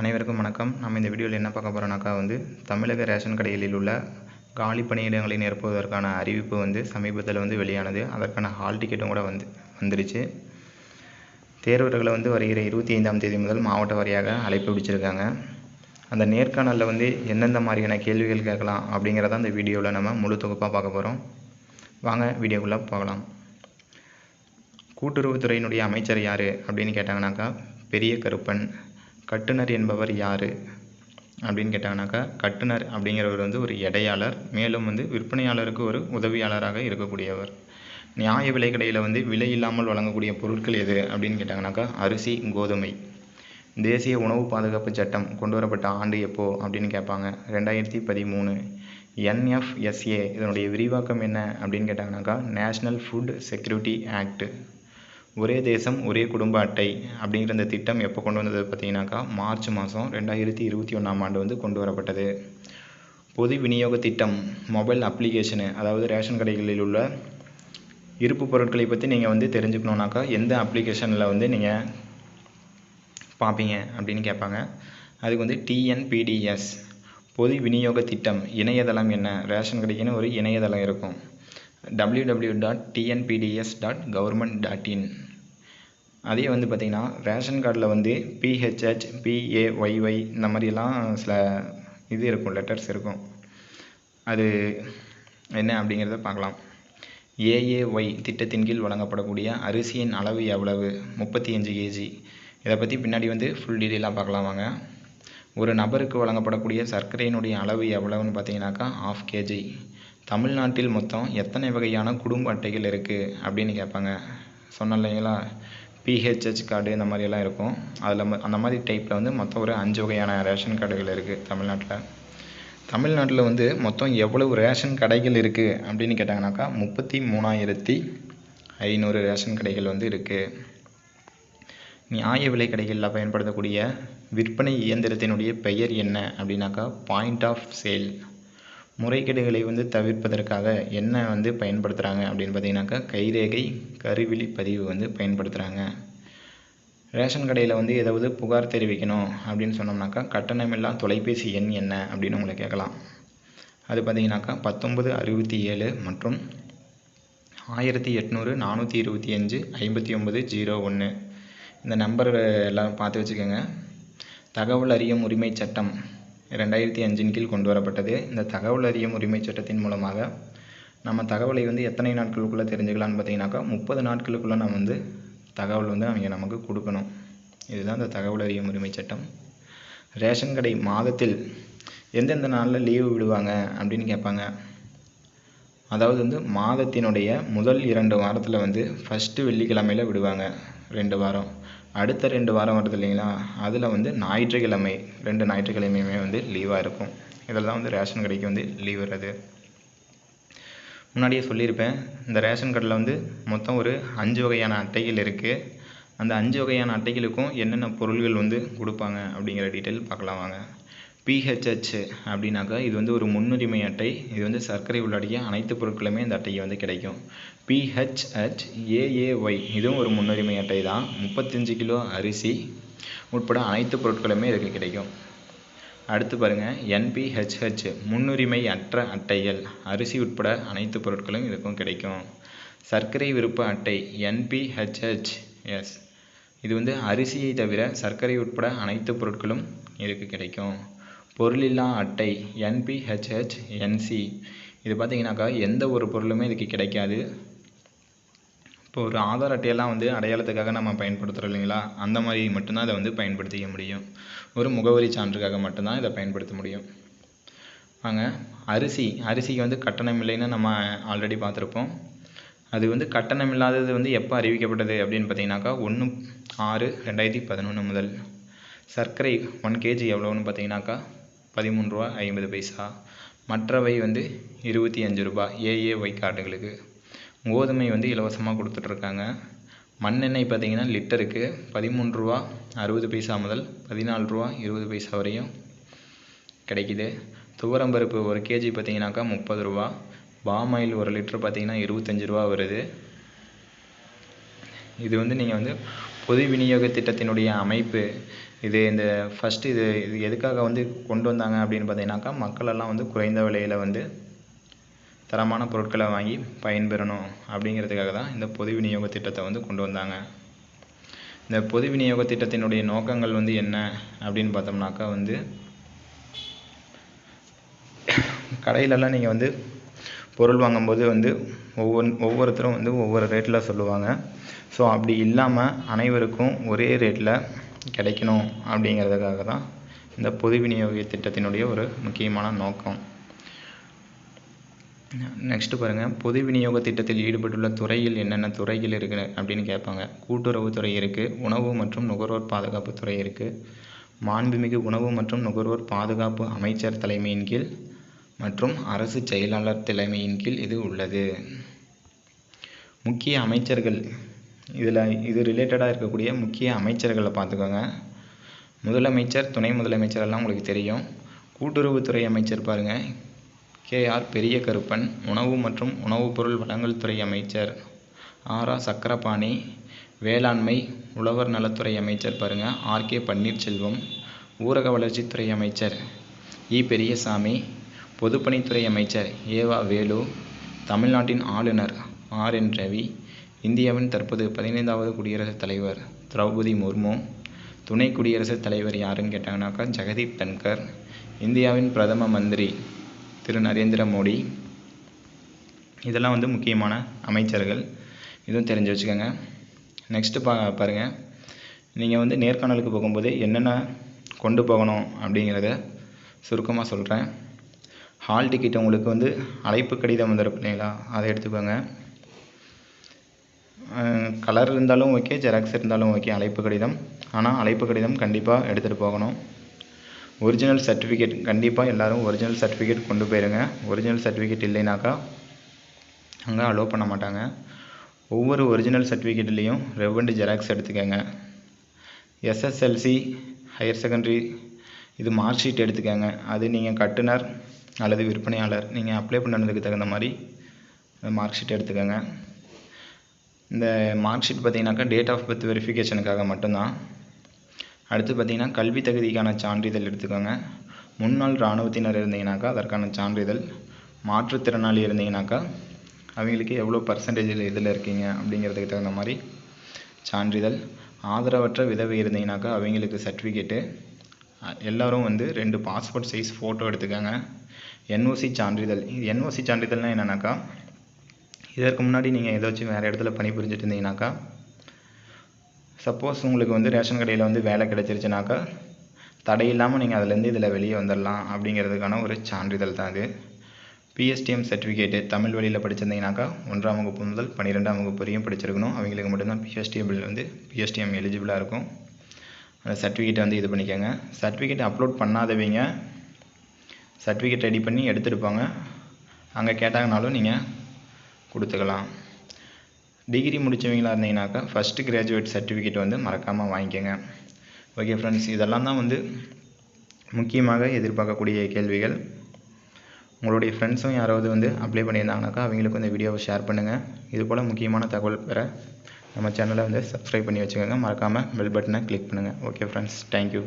அனைவருக்கும் வணக்கம். நம்ம இந்த வீடியோவில் என்ன பார்க்க போகிறோம்னாக்கா வந்து தமிழக ரேஷன் கடைகளில் உள்ள காலி பணியிடங்களை நிரப்புவதற்கான அறிவிப்பு வந்து சமீபத்தில் வந்து வெளியானது. அதற்கான ஹால் டிக்கெட்டும் கூட வந்து வந்துருச்சு. தேர்வர்களை வந்து வருகிற இருபத்தி ஐந்தாம் தேதி முதல் மாவட்ட வாரியாக அழைப்பு விடுச்சிருக்காங்க அந்த நேர்காணலில் வந்து எந்தெந்த மாதிரியான கேள்விகள் கேட்கலாம் அப்படிங்கிறத அந்த வீடியோவில் நம்ம முழு தொகுப்பாக பார்க்க போகிறோம் வாங்க வீடியோக்குள்ளே போகலாம். கூட்டுறவுத்துறையினுடைய அமைச்சர் யார் அப்படின்னு கேட்டாங்கனாக்கா பெரிய கருப்பன். கட்டுனர் என்பவர் யார்? அப்படின்னு கேட்டாங்கனாக்கா கட்டுனர் அப்படிங்கிறவர் வந்து ஒரு எடையாளர் மேலும் வந்து விற்பனையாளருக்கு ஒரு உதவியாளராக இருக்கக்கூடியவர். நியாய விலைக்கடையில் வந்து விலை இல்லாமல் வழங்கக்கூடிய பொருட்கள் எது? அப்படின்னு கேட்டாங்கனாக்கா அரிசி கோதுமை. தேசிய உணவு பாதுகாப்பு சட்டம் கொண்டு வரப்பட்ட ஆண்டு எப்போ? அப்படின்னு கேட்பாங்க ரெண்டாயிரத்தி பதிமூணு. என்எஃப்எஸ்ஏ இதனுடைய விரிவாக்கம் என்ன? அப்படின்னு கேட்டாங்கனாக்கா நேஷ்னல் ஃபுட் செக்யூரிட்டி ஆக்ட். ஒரே தேசம் ஒரே குடும்ப அட்டை அப்படிங்கிற இந்த திட்டம் எப்போ கொண்டு வந்தது பார்த்தீங்கன்னாக்கா மார்ச் மாதம் ரெண்டாயிரத்தி இருபத்தி ஒன்றாம் ஆண்டு வந்து கொண்டு வரப்பட்டது. பொது விநியோக திட்டம் மொபைல் அப்ளிகேஷனு அதாவது ரேஷன் கடைகளில் உள்ள இருப்பு பொருட்களை பற்றி நீங்கள் வந்து தெரிஞ்சுக்கணுன்னாக்கா எந்த அப்ளிகேஷனில் வந்து நீங்கள் பார்ப்பீங்க அப்படின்னு கேட்பாங்க. அதுக்கு வந்து டிஎன்பிடிஎஸ் பொது விநியோக திட்டம் இணையதளம் என்ன? ரேஷன் கடைக்குன்னு ஒரு இணையதளம் இருக்கும். W dot TNPDS dot government dot in அதே வந்து பார்த்திங்கன்னா ரேஷன் கார்டில் வந்து பிஹெச்ஹெச் பிஏஒய்ஒய் இந்த மாதிரிலாம் சில இது இருக்கும் லெட்டர்ஸ் இருக்கும். அது என்ன அப்படிங்கிறத பார்க்கலாம். ஏஏஒய் திட்டத்தின் கீழ் வழங்கப்படக்கூடிய அரிசியின் அளவு எவ்வளவு? முப்பத்தி அஞ்சு கேஜி இதை பற்றி பின்னாடி வந்து ஃபுல் டீட்டெயிலாக பார்க்கலாம் வாங்க. ஒரு நபருக்கு வழங்கப்படக்கூடிய சர்க்கரையினுடைய அளவு எவ்வளவுன்னு பார்த்தீங்கன்னாக்கா ஆஃப் கேஜி தமிழ்நாட்டில் மொத்தம் எத்தனை வகையான குடும்ப அட்டைகள் இருக்குது அப்படின்னு கேட்பாங்க. சொன்ன இல்லைங்களா? பிஹெச்ஹெச் கார்டு இந்த மாதிரியெல்லாம் இருக்கும். அதில் அந்த மாதிரி டைப்பில் வந்து மொத்தம் ஒரு அஞ்சு வகையான ரேஷன் கார்டுகள் இருக்குது தமிழ்நாட்டில். தமிழ்நாட்டில் வந்து மொத்தம் எவ்வளவு ரேஷன் கடைகள் இருக்குது அப்படின்னு கேட்டாங்கனாக்கா முப்பத்தி மூணாயிரத்தி ஐநூறு ரேஷன் கடைகள் வந்து இருக்குது நியாய விலை கடைகளில் பயன்படுத்தக்கூடிய விற்பனை இயந்திரத்தினுடைய பெயர் என்ன அப்படின்னாக்கா பாயிண்ட் ஆஃப் சேல் முறைகேடுகளை வந்து தவிர்ப்பதற்காக என்ன வந்து பயன்படுத்துகிறாங்க அப்படின்னு பார்த்தீங்கன்னாக்கா கைரேகை கருவிழி பதிவு வந்து பயன்படுத்துகிறாங்க ரேஷன் கடையில் வந்து ஏதாவது புகார் தெரிவிக்கணும் அப்படின்னு சொன்னோம்னாக்கா கட்டணமில்லா தொலைபேசி எண் என்ன அப்படின்னு உங்களை கேட்கலாம். அது பார்த்தீங்கன்னாக்கா பத்தொம்பது அறுபத்தி ஏழு மற்றும் ஆயிரத்தி எட்நூறு நானூற்றி இருபத்தி அஞ்சு ஐம்பத்தி ஒம்பது ஜீரோ ஒன்று இந்த நம்பர் எல்லாம் பார்த்து வச்சுக்கோங்க. தகவல் அறியும் உரிமை சட்டம். ரெண்டாயிரத்தி அஞ்சின் கீழ் கொண்டு வரப்பட்டது இந்த தகவல் அறியும் உரிமை சட்டத்தின் மூலமாக நம்ம தகவலை வந்து எத்தனை நாட்களுக்குள்ளே தெரிஞ்சுக்கலான்னு பார்த்தீங்கன்னாக்கா முப்பது நாட்களுக்குள்ளே நம்ம வந்து தகவல் வந்து அவங்க நமக்கு கொடுக்கணும். இதுதான் இந்த தகவல் அறியும் உரிமை சட்டம். ரேஷன் கடை மாதத்தில் எந்தெந்த நாளில் லீவு விடுவாங்க அப்படின்னு கேட்பாங்க. அதாவது வந்து மாதத்தினுடைய முதல் இரண்டு வாரத்தில் வந்து ஃபஸ்ட்டு வெள்ளிக்கிழமையில் விடுவாங்க. ரெண்டு வாரம். அடுத்த ரெண்டு வாரம் வருது இல்லைங்களா? அதில் வந்து ஞாயிற்றுக்கிழமை ரெண்டு ஞாயிற்றுக்கிழமையுமே வந்து லீவாக இருக்கும். இதில் தான் வந்து ரேஷன் கடைக்கு வந்து லீவ் வர்றது. முன்னாடியே சொல்லியிருப்பேன் இந்த ரேஷன் கடையில் வந்து மொத்தம் ஒரு அஞ்சு வகையான அட்டைகள் இருக்குது அந்த அஞ்சு வகையான அட்டைகளுக்கும் என்னென்ன பொருள்கள் வந்து கொடுப்பாங்க அப்படிங்கிற டீட்டெயில் பார்க்கலாம் வாங்க. பிஹெச்ஹெச் அப்படின்னாக்கா இது வந்து ஒரு முன்னுரிமை அட்டை. இது வந்து சர்க்கரை உள்ளடக்கிய அனைத்து பொருட்களுமே இந்த அட்டைக்கு வந்து கிடைக்கும். பிஹெச்ஹெச் ஏஏஒய் இதுவும் ஒரு முன்னுரிமை அட்டை தான். முப்பத்தஞ்சு கிலோ அரிசி உட்பட அனைத்து பொருட்களுமே இதுக்கு கிடைக்கும். அடுத்து பாருங்கள் என்பிஹெச்ஹெச் முன்னுரிமை அற்ற அட்டைகள். அரிசி உட்பட அனைத்து பொருட்களும் இதுக்கும் கிடைக்கும். சர்க்கரை விருப்ப அட்டை என்பிஹெச்ஹெச் எஸ் இது வந்து அரிசியை தவிர சர்க்கரை உட்பட அனைத்து பொருட்களும் இதுக்கு கிடைக்கும். பொருளில்லா அட்டை என்பிஹெச்ஹெச் என்சி இது பார்த்தீங்கன்னாக்கா எந்த ஒரு பொருளுமே இதுக்கு கிடைக்காது. இப்போ ஒரு ஆதார் அட்டையெல்லாம் வந்து அடையாளத்துக்காக நம்ம பயன்படுத்துகிறோம் இல்லைங்களா? அந்த மாதிரி மட்டும்தான் இதை வந்து பயன்படுத்திக்க முடியும். ஒரு முகவரி சான்றுக்காக மட்டும்தான் இதை பயன்படுத்த முடியும். வாங்க அரிசி. அரிசிக்கு வந்து கட்டணம் இல்லைன்னு நம்ம ஆல்ரெடி பார்த்துருப்போம். அது வந்து கட்டணம் இல்லாதது வந்து எப்போ அறிவிக்கப்பட்டது அப்படின்னு பார்த்தீங்கன்னாக்கா ஒன்று ஆறு ரெண்டாயிரத்தி பதினொன்று முதல். சர்க்கரை ஒன் கேஜி எவ்வளோன்னு பார்த்தீங்கன்னாக்கா பதிமூணு ரூபா ஐம்பது பைசா. மற்றவை வந்து இருபத்தி அஞ்சு ரூபா ஏஏஒய் கார்டுகளுக்கு. கோதுமை வந்து இலவசமாக கொடுத்துட்ருக்காங்க. மண்ணெண்ணெய் பார்த்தீங்கன்னா லிட்டருக்கு பதிமூணு ரூபா அறுபது பைசா முதல் பதினாலு ரூபா இருபது பைசா வரையும் கிடைக்கிது. துவரம்பருப்பு ஒரு கேஜி பார்த்தீங்கன்னாக்கா முப்பது ரூபா. பாமாயில் ஒரு லிட்டர் பார்த்தீங்கன்னா இருபத்தஞ்சி ரூபா வருது. இது வந்து நீங்கள் வந்து பொது விநியோக திட்டத்தினுடைய அமைப்பு இது இந்த ஃபஸ்ட்டு இது இது எதுக்காக வந்து கொண்டு வந்தாங்க அப்படின்னு பார்த்தீங்கன்னாக்கா மக்களெல்லாம் வந்து குறைந்த விலையில் வந்து தரமான பொருட்களை வாங்கி பயன்பெறணும் அப்படிங்கிறதுக்காக தான் இந்த பொது விநியோக திட்டத்தை வந்து கொண்டு வந்தாங்க. இந்த பொது விநியோக திட்டத்தினுடைய நோக்கங்கள் வந்து என்ன அப்படின்னு பார்த்தோம்னாக்கா வந்து கடையிலலாம் நீங்கள் வந்து பொருள் வாங்கும்போது வந்து ஒவ்வொரு ஒவ்வொருத்தரும் வந்து ஒவ்வொரு ரேட்டில் சொல்லுவாங்க. ஸோ அப்படி இல்லாமல் அனைவருக்கும் ஒரே ரேட்டில் கிடைக்கணும் அப்படிங்கிறதுக்காக தான் இந்த பொது விநியோக திட்டத்தினுடைய ஒரு முக்கியமான நோக்கம். நெக்ஸ்ட்டு பாருங்கள் பொது விநியோக திட்டத்தில் ஈடுபட்டுள்ள துறையில் என்னென்ன துறைகள் இருக்குது அப்படின்னு கேட்பாங்க. கூட்டுறவுத்துறை இருக்குது உணவு மற்றும் நுகர்வோர் பாதுகாப்பு துறை இருக்குது மாண்புமிகு உணவு மற்றும் நுகர்வோர் பாதுகாப்பு அமைச்சர் தலைமையின் கீழ் மற்றும் அரசு செயலாளர் தலைமையின் கீழ் இது உள்ளது. முக்கிய அமைச்சர்கள். இதில் இது ரிலேட்டடாக இருக்கக்கூடிய முக்கிய அமைச்சர்களை பார்த்துக்கோங்க. முதலமைச்சர் துணை முதலமைச்சர் எல்லாம் உங்களுக்கு தெரியும். கூட்டுறவுத்துறை அமைச்சர் பாருங்கள் கேஆர் பெரிய கருப்பன் உணவு மற்றும் உணவுப் பொருள் வழங்கல் துறை அமைச்சர். ஆரா. சக்கரபாணி வேளாண்மை உழவர் நலத்துறை அமைச்சர் பாருங்கள் ஆர்கே பன்னீர்செல்வம் ஊரக வளர்ச்சித்துறை அமைச்சர். இ. பெரியசாமி பொதுப்பணித்துறை அமைச்சர் ஏவா வேலு தமிழ்நாட்டின் ஆளுநர் ஆர் என் ரவி இந்தியாவின் தற்போது பதினைந்தாவது குடியரசுத் தலைவர் திரௌபதி முர்மு துணை குடியரசுத் தலைவர் யாருன்னு கேட்டாங்கனாக்கா ஜெகதீப் தன்கர் இந்தியாவின் பிரதம மந்திரி திரு நரேந்திர மோடி. இதெல்லாம் வந்து முக்கியமான அமைச்சர்கள். இதுவும் தெரிஞ்சு வச்சுக்கோங்க. நெக்ஸ்ட்டு பா பாருங்கள் நீங்கள் வந்து நேர்காணலுக்கு போகும்போது என்னென்ன கொண்டு போகணும் அப்படிங்கிறத சுருக்கமாக சொல்கிறேன் ஹால் டிக்கெட் உங்களுக்கு வந்து அழைப்பு கடிதம் வந்துடும் இல்லைங்களா? அதை எடுத்துக்கோங்க. கலர் இருந்தாலும் ஓகே ஜெராக்ஸ் இருந்தாலும் ஓகே அழைப்பு கடிதம். ஆனால் அழைப்பு கடிதம் கண்டிப்பாக எடுத்துகிட்டு போகணும். ஒரிஜினல் சர்டிஃபிகேட் கண்டிப்பாக எல்லோரும் ஒரிஜினல் சர்டிஃபிகேட் கொண்டு போயிருங்க. ஒரிஜினல் சர்டிஃபிகேட் இல்லைனாக்கா அங்கே அலோவ் பண்ண மாட்டாங்க. ஒவ்வொரு ஒரிஜினல் சர்டிஃபிகேட்லேயும் ரெவெண்டு ஜெராக்ஸ் எடுத்துக்கோங்க. எஸ்எஸ்எல்சி ஹையர் செகண்டரி இது மார்க் ஷீட் எடுத்துக்கோங்க. அது நீங்கள் கட்டுனர் அல்லது விற்பனையாளர் நீங்கள் அப்ளை பண்ணதுக்கு தகுந்த மாதிரி மார்க் ஷீட் எடுத்துக்கோங்க. இந்த மார்க் ஷீட் பார்த்தீங்கன்னாக்கா டேட் ஆஃப் பர்த் வெரிஃபிகேஷனுக்காக மட்டும்தான். அடுத்து பார்த்தீங்கன்னா கல்வி தகுதிக்கான சான்றிதழ் எடுத்துக்கோங்க. முன்னாள் இராணுவத்தினர் இருந்தீங்கனாக்கா அதற்கான சான்றிதழ். மாற்றுத்திறனாளி இருந்தீங்கனாக்கா அவங்களுக்கு எவ்வளோ பர்சன்டேஜில் இதில் இருக்கீங்க அப்படிங்கிறதுக்கு தகுந்த மாதிரி சான்றிதழ். ஆதரவற்ற விதவை இருந்தீங்கனாக்கா அவங்களுக்கு சர்டிஃபிகேட்டு எல்லோரும் வந்து ரெண்டு பாஸ்போர்ட் சைஸ் ஃபோட்டோ எடுத்துக்கோங்க. என்ஓசி சான்றிதழ். என்ஓசி சான்றிதழ்னால் என்னென்னாக்கா இதற்கு முன்னாடி நீங்கள் ஏதாச்சும் வேறு இடத்துல பணிபுரிஞ்சிட்டு இருந்தீங்கனாக்கா சப்போஸ் உங்களுக்கு வந்து ரேஷன் கடையில் வந்து வேலை கிடச்சிருச்சுனாக்கா தடை இல்லாமல் நீங்கள் அதுலேருந்து இதில் வெளியே வந்துடலாம் அப்படிங்கிறதுக்கான ஒரு சான்றிதழ் தான் அது. பிஎஸ்டிஎம் சர்டிஃபிகேட்டு தமிழ் வழியில் படிச்சிருந்தீங்கனாக்கா ஒன்றாம் வகுப்பு முதல் பன்னிரெண்டாம் வகுப்பு வரையும் படிச்சிருக்கணும். அவங்களுக்கு மட்டும்தான் பிஎஸ்டிஎம் வந்து பிஎஸ்டிஎம் எலிஜிபிளாக இருக்கும். அந்த சர்டிஃபிகேட்டை வந்து இது பண்ணிக்கோங்க. சர்டிஃபிகேட் அப்லோட் பண்ணாதவங்க சர்டிஃபிகேட் ரெடி பண்ணி எடுத்துகிட்டு போங்க. அங்கே கேட்டாங்கனாலும் நீங்கள் கொடுத்துக்கலாம். டிகிரி முடித்தவங்களா இருந்தீங்கனாக்கா ஃபஸ்ட்டு கிராஜுவேட் சர்டிஃபிகேட் வந்து மறக்காமல் வாங்கிக்கோங்க. ஓகே ஃப்ரெண்ட்ஸ் இதெல்லாம் தான் வந்து முக்கியமாக எதிர்பார்க்கக்கூடிய கேள்விகள். உங்களுடைய ஃப்ரெண்ட்ஸும் யாராவது வந்து அப்ளை பண்ணியிருந்தாங்கனாக்கா அவங்களுக்கு இந்த வீடியோவை ஷேர் பண்ணுங்கள் இது போல் முக்கியமான தகவல் பெற நம்ம சேனலை வந்து சப்ஸ்கிரைப் பண்ணி வச்சுக்கோங்க. மறக்காமல் பெல் பட்டனை கிளிக் பண்ணுங்கள் ஓகே ஃப்ரெண்ட்ஸ் தேங்க்யூ